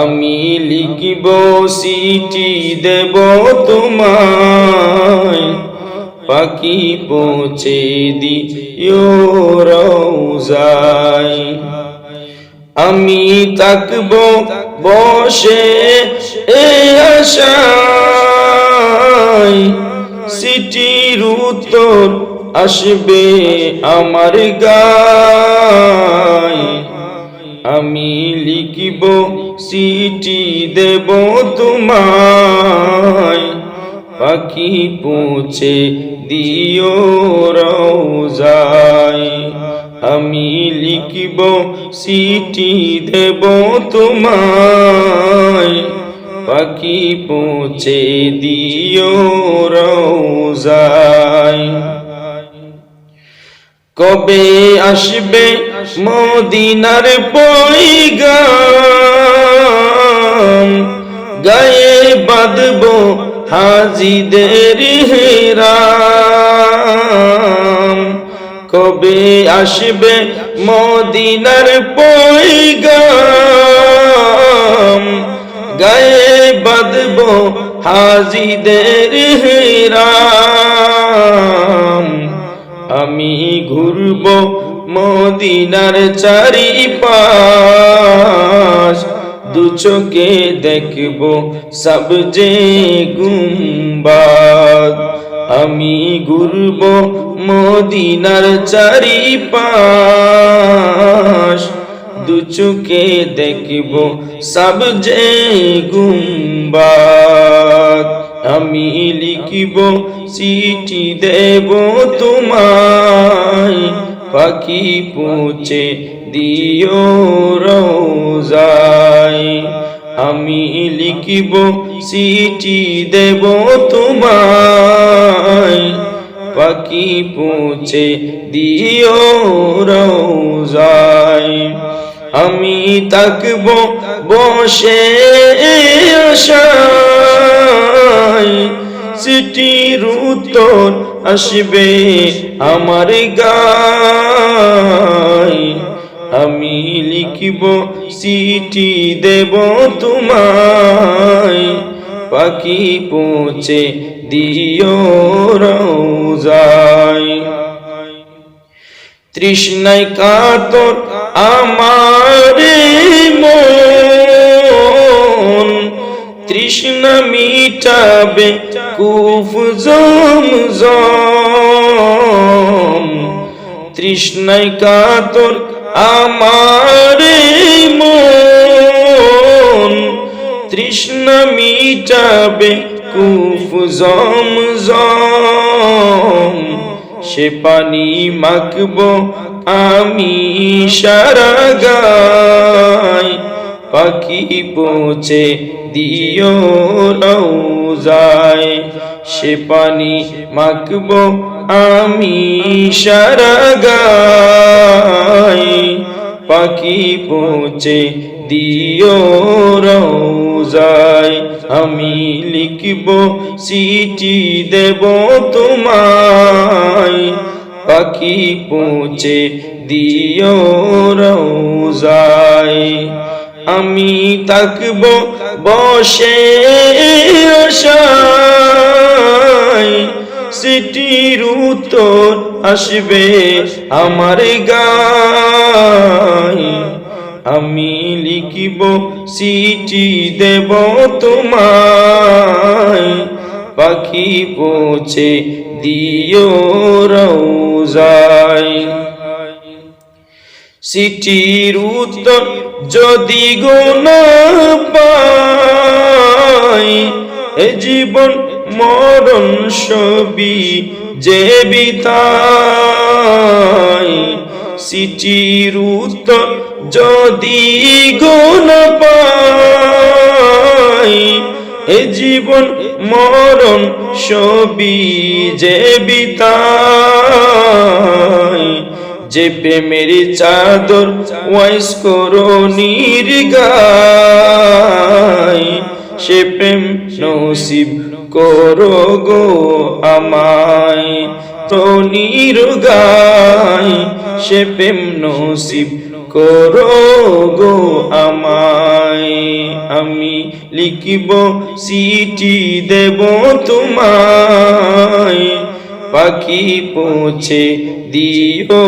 আমি লিখিব সিটি দেব তোমায়। পাখি পৌঁছে দিও রৌজায় আমি তাকব বসে এ আশায়। সিটির উত্তর আসবে আমার গায়। আমি লিখিব সিটি দেব তোমায়। পাখি পৌঁছে দিও রৌজায় আমি লিখিব সিটি দেব তোমায়। পাখি পৌঁছে দিও রৌজায় কবে আসবে মদিনার পৈগাম গায়ে বাঁধব হাজিদের হেরাম। কবে আসবে মদিনার পৈগাম? গায়ে বাঁধব হাজিদের হেরাম। আমি ঘুরব মদিনার চারি পাশ দু চোখে দেখব সব যে গুম্বাদ। আমি ঘুরব মদিনার চারি পাশ দু চোখে দেখব সব যে গুম্বাদ। আমি লিখিব চিঠি দেব তোমায়। পাখি পৌঁছে দিও রোজায় আমি লিখিব, চিঠি দেব তোমায়। পাখি পৌঁছে দিও রোজায় আমি তাকব বসে আশায়। সিটির উত্তর আসবে আমার গায়। আমি লিখিব সিটি দেব তোমায়। পাখি পৌঁছে দিও রৌজায় তৃষ্ণায় কাতর আমার মন। তৃষ্ণা মিটাবে কুফ জম তৃষ্ণায় কাতর আমার মন তৃষ্ণা মিটাবে কুফ জম জম সে পানি মাখব আমি সারা গায়। পাখি পৌঁছে দিও রৌজায় সে পানি মাখব আমি সারা গায়। পাখি পৌঁছে দিও রৌজায় আমি লিখব সিটি দেব তোমায়। পাখি পৌঁছে দিও রৌজায় আমি তাকব বসে আশায়। সিটির উত্তর আসবে আমার গায়। আমি লিখিব সিটি দেব তোমায়। পাখি পৌঁছে দিও রৌজায় সিটির উত্তর যদি গোন পাই, এ জীবন মরণ সবই যে বিতাই সিটির উত্তর যদি গোন পাই, এ জীবন মরণ সবই যে বিতাই যে প্রেমের চাদর ওয়াইস করো নির্গায়, সে প্রেম নসিব করো গো আমায়। তো নির্গায় সে প্রেম নসিব করো গো আমায়। আমি লিখিব সিটি দেব তোমায়। পাখি পৌঁছে দিও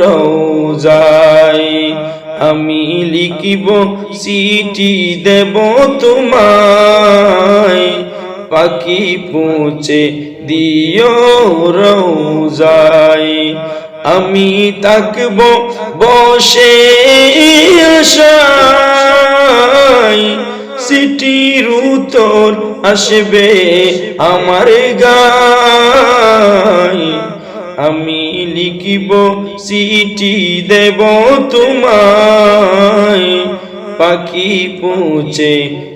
রোজায় আমি লিখিব সিটি দেব তোমায়। পাখি পৌঁছে দিও রোজায় আমি তাকব বসে আশায়। সিটির উত্তর আসবে আমার গায় আমি লিখিব সিটি দেব তোমায়। পাখি পৌঁছে